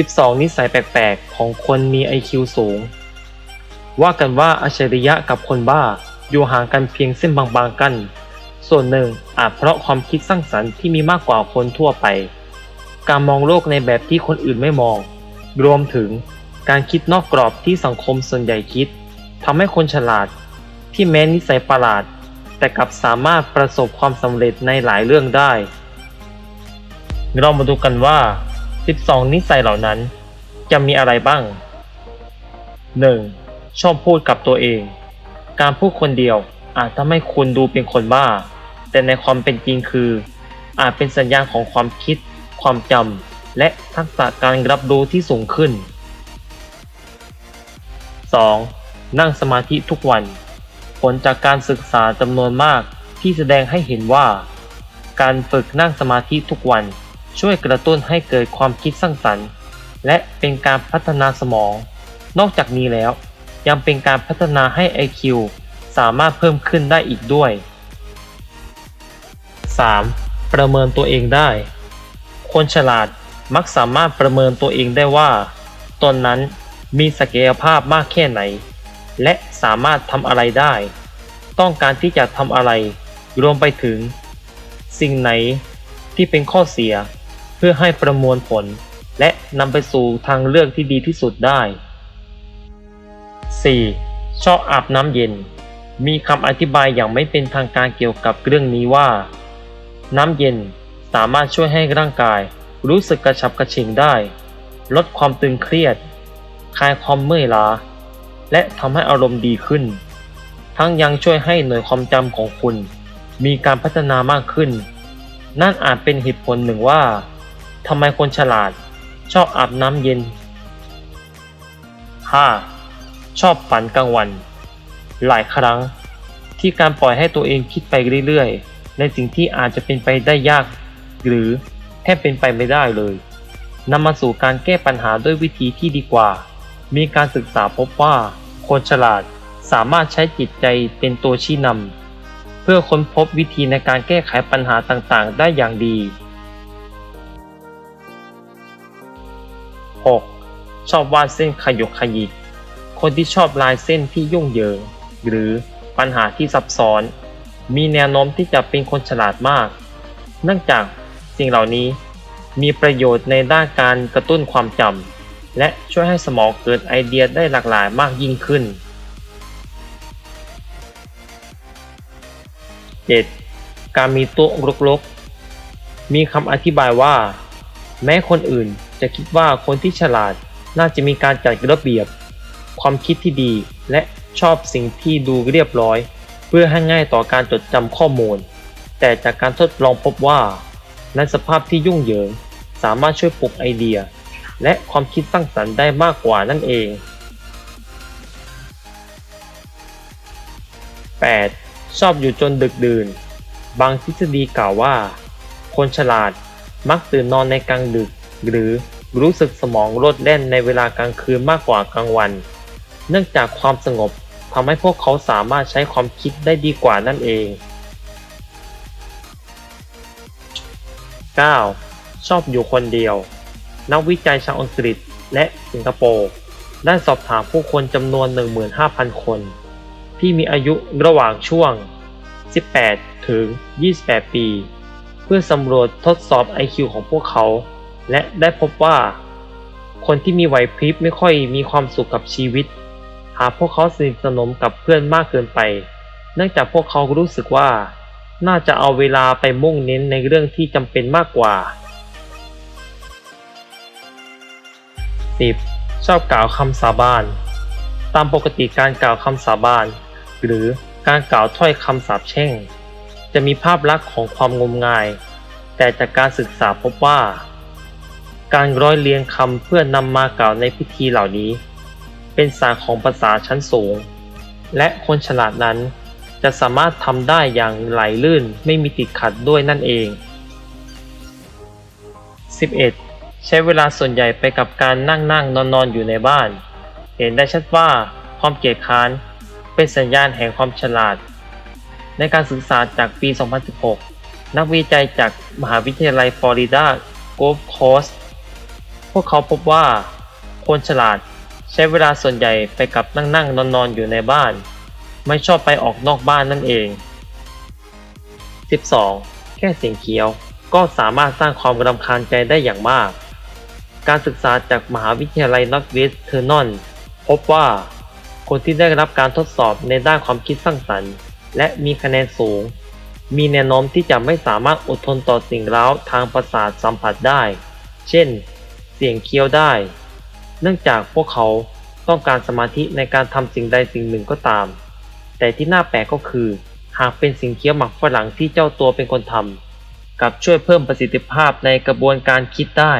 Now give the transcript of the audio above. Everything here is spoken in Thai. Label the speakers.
Speaker 1: 12 นิสัยแปลกๆ ของคนมี IQ สูง ว่ากันว่าอัจฉริยะกับคนบ้าอยู่ห่างกันเพียงเส้นบางๆกัน ส่วนหนึ่งอาจเพราะความคิดสร้างสรรค์ที่มีมากกว่าคนทั่วไป การมองโลกในแบบที่คนอื่นไม่มอง รวมถึงการคิดนอกกรอบที่สังคมส่วนใหญ่คิดทำให้คนฉลาด ที่แม้นิสัยประหลาด แต่กลับสามารถประสบความสำเร็จในหลายเรื่องได้ เรามาดูกันว่า 12 นิสัยเหล่านั้น จะมีอะไรบ้าง 1. ชอบพูดกับตัวเอง การพูดคนเดียวอาจทำให้คุณดูเป็นคนบ้า แต่ในความเป็นจริงคือ อาจเป็นสัญญาณของความคิด ความจำและทักษะการรับรู้ที่สูงขึ้น 2. นั่งสมาธิทุกวัน ผลจากการศึกษาจำนวนมากที่แสดงให้เห็นว่า การฝึกนั่งสมาธิทุกวัน ช่วยกระตุ้นให้เกิดความคิดสร้างสรรค์ และเป็นการพัฒนาสมอง นอกจากนี้แล้ว ยังเป็นการพัฒนาให้ IQ สามารถเพิ่มขึ้นได้อีกด้วย 3. ประเมินตัวเองได้ คนฉลาดมักสามารถประเมินตัวเองได้ว่าตนนั้นมีศักยภาพมากแค่ไหน และสามารถทำอะไรได้ ต้องการที่จะทำอะไร รวมไปถึง สิ่งไหนที่เป็นข้อเสีย เพื่อให้ประมวลผล และนำไปสู่ทางเลือกที่ดีที่สุดได้ 4. ชอบอาบน้ำเย็น มีคำอธิบายอย่างไม่เป็นทางการเกี่ยวกับเรื่องนี้ว่า น้ำเย็นสามารถช่วยให้ร่างกายรู้สึกกระฉับกระเฉงได้ ลดความตึงเครียด คลายความเมื่อยล้า และทำให้อารมณ์ดีขึ้น ทั้งยังช่วยให้หน่วยความจำของคุณ มีการพัฒนามากขึ้น นั่นอาจเป็นเหตุผลหนึ่งว่า ทำไมคนฉลาด ชอบอาบน้ำเย็น 5. ชอบฝันกลางวัน หลายครั้งที่การปล่อยให้ตัวเองคิดไปเรื่อยๆ ในสิ่งที่อาจจะเป็นไปได้ยาก หรือแทบเป็นไปไม่ได้เลยนำมาสู่การแก้ปัญหาด้วยวิธีที่ดีกว่า มีการศึกษาพบว่า คนฉลาดสามารถใช้จิตใจเป็นตัวชี้นำเพื่อค้นพบวิธีในการแก้ไขปัญหาต่างๆ ได้อย่างดี 6. ชอบวาดเส้นขยกขยิก คนที่ชอบลายเส้นที่ยุ่งเหยิง หรือปัญหาที่ซับซ้อน มีแนวโน้มที่จะเป็นคนฉลาดมาก เนื่องจากสิ่งเหล่านี้มีประโยชน์ในด้านการกระตุ้นความจำและช่วยให้สมองเกิดไอเดียได้หลากหลายมากยิ่งขึ้น 7. การมีโต๊ะรกๆ มีคำอธิบายว่า แม้คนอื่น จะคิดว่าคนที่ฉลาดน่าจะมีการจัดระเบียบ ความคิดที่ดี และชอบสิ่งที่ดูเรียบร้อย เพื่อให้ง่ายต่อการจดจำข้อมูล แต่จากการทดลองพบว่าในสภาพที่ยุ่งเหยิง สามารถช่วยปลุกไอเดีย และความคิดสร้างสรรค์ได้มากกว่านั่นเอง 8. ชอบอยู่จนดึกดื่น บางทฤษฎีกล่าวว่า คนฉลาดมักตื่นนอนในกลางดึก หรือรู้สึกสมองโลดแล่นในเวลากลางคืนมากกว่ากลางวัน เนื่องจากความสงบทำให้พวกเขาสามารถใช้ความคิดได้ดีกว่านั่นเอง 9. ชอบอยู่คนเดียว นักวิจัยชาวอังกฤษและสิงคโปร์ได้สอบถามผู้คนจำนวน 15,000 คน ที่มีอายุระหว่างช่วง 18 ถึง 28 ปี เพื่อสำรวจทดสอบ IQ ของพวกเขา และได้พบว่า คนที่มีไหวพริบไม่ค่อยมีความสุขกับชีวิต หากพวกเขาสนิทสนมกับเพื่อนมากเกินไป เนื่องจากพวกเขารู้สึกว่า น่าจะเอาเวลาไปมุ่งเน้นในเรื่องที่จำเป็นมากกว่า 10. ชอบกล่าวคำสาบาน ตามปกติการกล่าวคำสาบาน หรือการกล่าวถ้อยคำสาปแช่ง จะมีภาพลักษณ์ของความงมงาย แต่จากการศึกษาพบว่า การร้อยเรียงคำเพื่อนำมากล่าวในพิธีเหล่านี้ เป็นศาสตร์ของภาษาชั้นสูง และคนฉลาดนั้นจะสามารถทำได้อย่างไหลลื่นไม่มีติดขัดด้วยนั่นเอง 11. ใช้เวลาส่วนใหญ่ไปกับการนั่งนั่งนอนนอนอยู่ในบ้าน เห็นได้ชัดว่าความเกียจค้านเป็นสัญญาณแห่งความฉลาด ในการศึกษาจากปี 2016 นักวิจัยจากมหาวิทยาลัยฟลอริดาโกลฟโคสต์ พวกเขาพบว่า คนฉลาดใช้เวลาส่วนใหญ่ไปกับนั่งนั่งนอนนอนๆ อยู่ในบ้าน ไม่ชอบไปออกนอกบ้านนั่นเอง 12. แค่เสียงเคี้ยวก็สามารถสร้างความรำคาญใจได้อย่างมาก การศึกษาจากมหาวิทยาลัยนอร์ทเวสเทอร์นอนพบว่า คนที่ได้รับการทดสอบในด้านความคิดสร้างสรรค์ และมีคะแนนสูง มีแนวโน้มที่จะไม่สามารถอดทนต่อสิ่งเร้าทางประสาทสัมผัสได้ เช่น เสียงเคี้ยวได้ เนื่องจากพวกเขาต้องการสมาธิในการทำสิ่งใดสิ่งหนึ่งก็ตาม แต่ที่น่าแปลกก็คือ หากเป็นสิ่งเคี้ยวหมักฝรั่งที่เจ้าตัวเป็นคนทำกับช่วยเพิ่มประสิทธิภาพในกระบวนการคิดได้